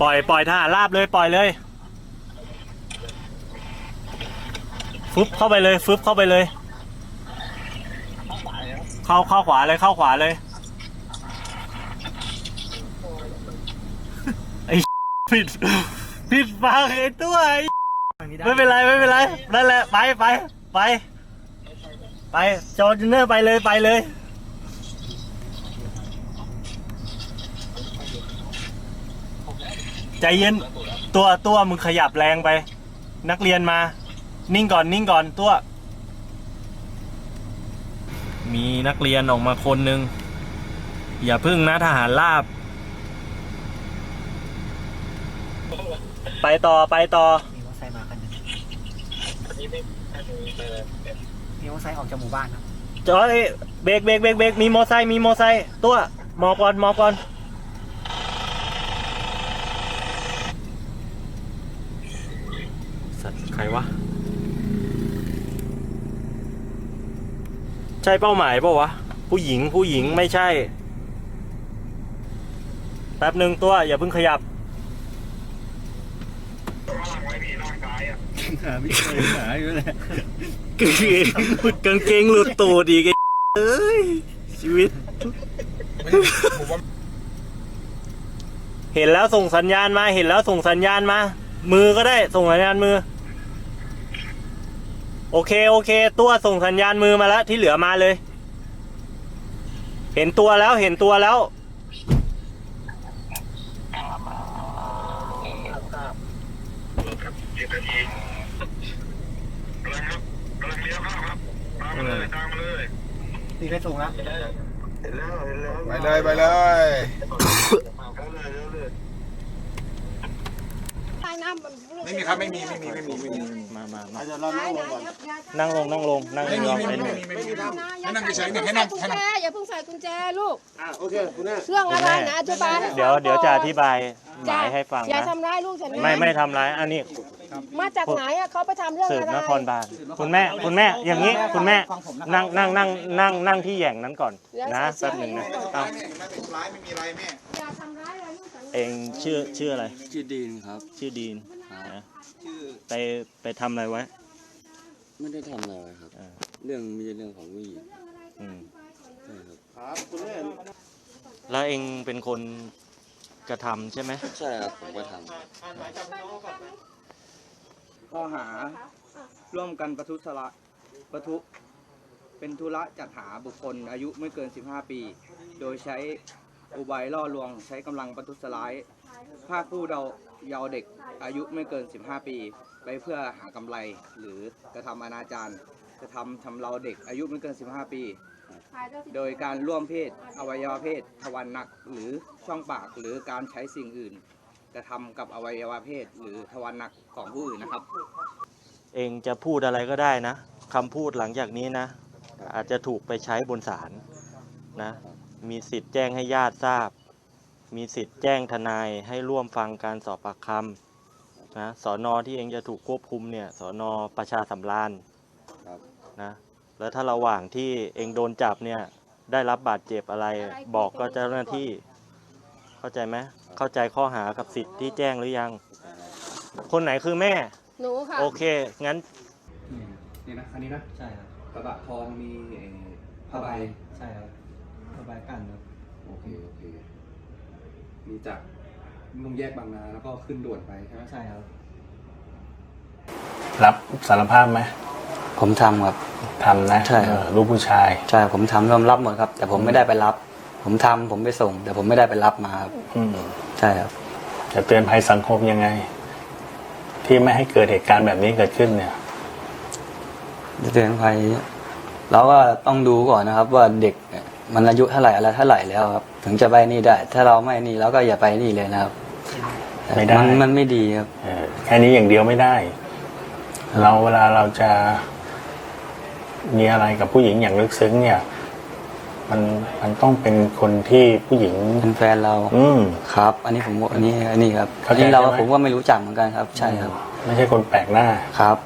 ปล่อยปล่อยทหารราบเลยปล่อยเลยฟึบเข้าไปเลยฟึบเข้าไปเลย เข้าเข้าขวาเลยเข้าขวาเลยไอ้ผิดผิดฟังไอ้ตัวไอ้ไม่เป็นไรไม่เป็นไรนั่นแหละไปไปไปไปจอร์จเนอร์ไปเลยไปเลย ใจเย็นตัวตัวมึงขยับแรงไป นักเรียนมา นิ่งก่อนนิ่งก่อนตัว มีนักเรียนออกมาคนหนึ่งอย่าพึ่งนะทหารราบ ไปต่อไปต่อมีมอเตอร์ไซค์มาคันหนึงมีมอเตอร์ไซค์ออกจากหมู่บ้านครับจอดเอ้ยเบรกเบรกเบรกเบรกมีมอไซค์มีมอไซค์ตัวหมอบก่อนหมอบก่อน สัตว์ใครวะ ใช่เป้าหมายเปล่าวะ ผู้หญิงผู้หญิงไม่ใช่ แป๊บหนึ่งตัว อย่าเพิ่งขยับไม่เคยหาอยู่เลยกางเกงกางเกงหลุดตูดอีกไอ้เอ้ยชีวิต เห็นแล้วส่งสัญญาณมา เห็นแล้วส่งสัญญาณมา มือก็ได้ส่งสัญญาณมือ โอเคโอเค ตัวส่งสัญญาณมือมาแล้วที่เหลือมาเลย เห็นตัวแล้วเห็นตัวแล้ว สิบนาทีกำลังครับกำลังเลี้ยวเข้าครับตามมาเลยตามมาเลยตีไปส่งแล้วเห็นแล้วเห็นแล้ว ไปเลยไปเลย เข้าเลยเร็วเลย ใต้ น้ำมันไม่มีครับไม่มีไม่มีไม่มีไม่มีมามามาเดี๋ยวเรานั่งลงก่อนนั่งลงนั่งลงนั่งไม่มีรอไม่ไปมีหนึ่ไม่งมีไม่มีอย่าให้นั่งเฉยๆเนี่ยให้ใส่นั่งกุญให้แจนั่งอย่าเพิ่งใส่กุญแจลูกอ่าโอเคคุณแม่เรื่องอะไรนะอธิบายให้เดี๋ยวฟังเดี๋ยวจะอธิบายหจ้ะมายให้ฟังอย่านะทำร้ายลูกฉันนะไม่ไม่ทำร้ายอันนี้มาจากไหนอะเขาไปทำเรื่องสืบอะไรนครบาลคุณแม่คุณแม่อย่างนี้คุณแม่นั่งนั่งนั่งนั่งนั่งที่แหย่งนั้นก่อนนะแป๊บหนึ่งนะเอา ไม่ไม่เป็นไรไม่มีอะไรแม่ อย่าทำ เองชื่อชื่ออะไร ชื่อดีนครับ ชื่อดีนนะชื่อไปไปทำอะไรไว้ไม่ได้ทำอะไรครับ อ่าเรื่องมีเรื่องของผู้หญิงอืมใช่ครับครับคุณแม่แล้วเองเป็นคนกระทำใช่ไหมใช่ครับผมก็ทข้อหาร่วมกันประทุษละประทุ เป็นธุระจัดหาบุคคลอายุไม่เกิน 15 ปี โดยใช้ อุบายล่อลวง ใช้กำลังประทุษร้ายภาคผู้เดาเยาว์เด็กอายุไม่เกิน 15 ปี ไปเพื่อหากำไรหรือกระทำอนาจารกระทำชำเราเด็กอายุไม่เกิน 15 ปี โดยการร่วมเพศ อวัยวะเพศ ทวารหนักหรือช่องปากหรือการใช้สิ่งอื่น กระทำกับอวัยวะเพศ หรือทวารหนักของผู้อื่นนะครับ เองจะพูดอะไรก็ได้นะคำพูดหลังจากนี้นะ อาจจะถูกไปใช้บนศาลนะ มีสิทธิ์แจ้งให้ญาติทราบ มีสิทธิ์แจ้งทนายให้ร่วมฟังการสอบปากคำนะสอนอที่เองจะถูกควบคุมเนี่ยสอนอประชาสำราญำครับนะแล้วถ้าระหว่างที่เองโดนจับเนี่ยได้รับบาดเจ็บอะไรบอกก็เจ้าหน้าที่ เข้าใจไหมเข้าใจข้อหากับสิทธิ์ที่แจ้งหรือยัง คนไหนคือแม่ หนูค่ะ โอเค งั้นนี่นะอันนี้นะใช่ครับกระบะทองมีผ้าใบใช่ครับ ระบายกันครับโอเคโอเคมีจากลงแยกบางนาแล้วก็ขึ้นด่วนไปใช่ไหมใช่ครับ รับสารภาพไหมผมทำครับ ทำนะใช่ครับ เออลูกผู้ชาย ใช่ผมทำยอมรับหมดครับ แต่ผมไม่ได้ไปรับ ผมทำผมไปส่ง แต่ผมไม่ได้ไปรับมาครับอืมใช่ครับ จะเตือนภัยสังคมยังไง ที่ไม่ให้เกิดเหตุการณ์แบบนี้เกิดขึ้นเนี่ยจะเตือนภัยเราก็ต้องดูก่อนนะครับว่าเด็กเนี่ย มันอายุเท่าไหร่อะไรเท่าไหร่แล้วครับ ถึงจะไปนี่ได้ ถ้าเราไม่นี่เราก็อย่าไปนี่เลยนะครับไม่ได้ นมันไม่ดีครับ เออแค่นี้อย่างเดียวไม่ได้ เราเวลาเราจะ มีอะไรกับผู้หญิงอย่างลึกซึ้ง เนี่ย มันมันต้องเป็นคนที่ผู้หญิง เป็นแฟนเราอืม ครับ อันนี้ผมอันนี้อันนี้ครับเข้าอันใจนี้เราก็ใช่ไหม ผมก็ไม่รู้จักเหมือนกันครับ ใช่ครับ ไม่ใช่คนแปลกหน้า ครับ